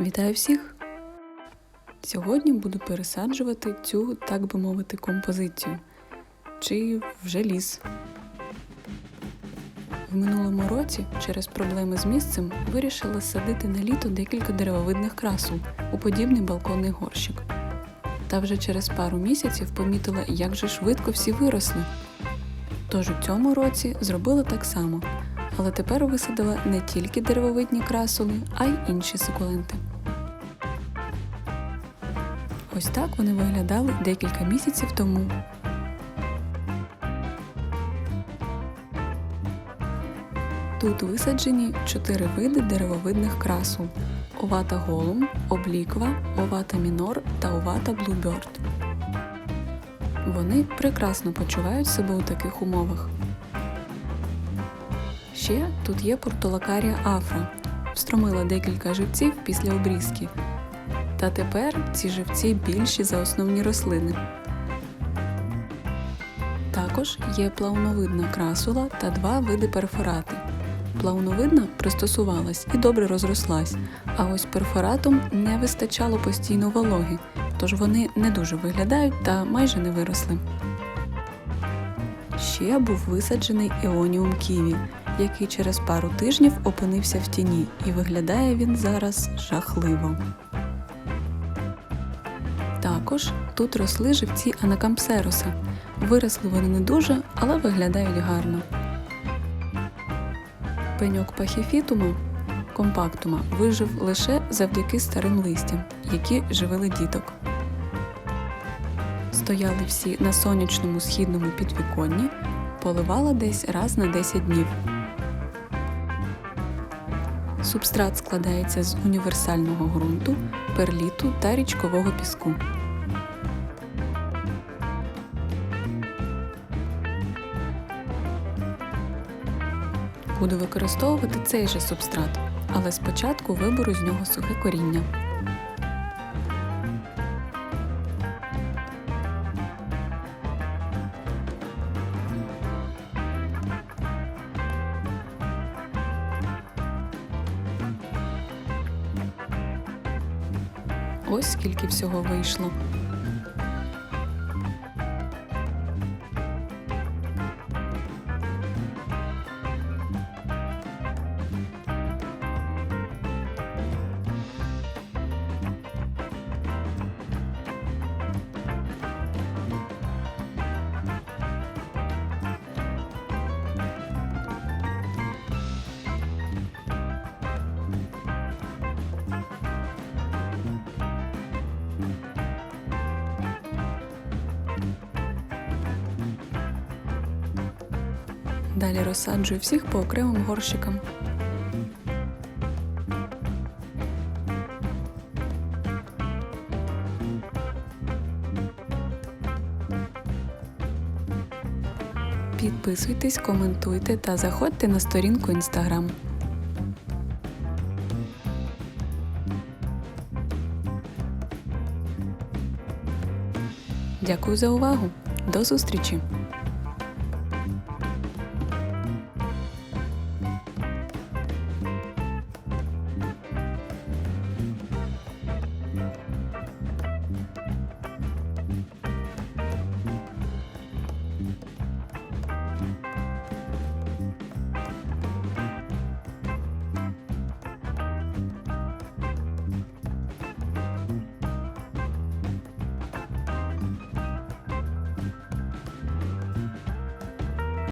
Вітаю всіх! Сьогодні буду пересаджувати цю, так би мовити, композицію. Чи вже ліс. В минулому році через проблеми з місцем вирішила садити на літо декілька деревовидних красул у подібний балконний горщик. Та вже через пару місяців помітила, як же швидко всі виросли. Тож у цьому році зробила так само, але тепер висадила не тільки деревовидні красули, а й інші сукуленти. Ось так вони виглядали декілька місяців тому. Тут висаджені чотири види деревовидних красул: овата голум, обліква, овата мінор та овата блуберт. Вони прекрасно почувають себе у таких умовах. Ще тут є портулакарія афра. Встромила декілька живців після обрізки. Та тепер ці живці більші за основні рослини. Також є плауновидна красула та два види перфорати. Плауновидна пристосувалась і добре розрослась, а ось перфоратум не вистачало постійно вологи, тож вони не дуже виглядають та майже не виросли. Ще був висаджений Еоніум Ківі, який через пару тижнів опинився в тіні, і виглядає він зараз жахливо. Також тут росли живці анакампсероса. Виросли вони не дуже, але виглядають гарно. Пеньок пахіфітуму компактума вижив лише завдяки старим листям, які живили діток. Стояли всі на сонячному східному підвіконні, поливала десь раз на 10 днів. Субстрат складається з універсального ґрунту, перліту та річкового піску. Буду використовувати цей же субстрат, але спочатку виберу з нього сухе коріння. Ось скільки всього вийшло. Далі розсаджую всіх по окремим горщикам. Підписуйтесь, коментуйте та заходьте на сторінку Instagram. Дякую за увагу! До зустрічі!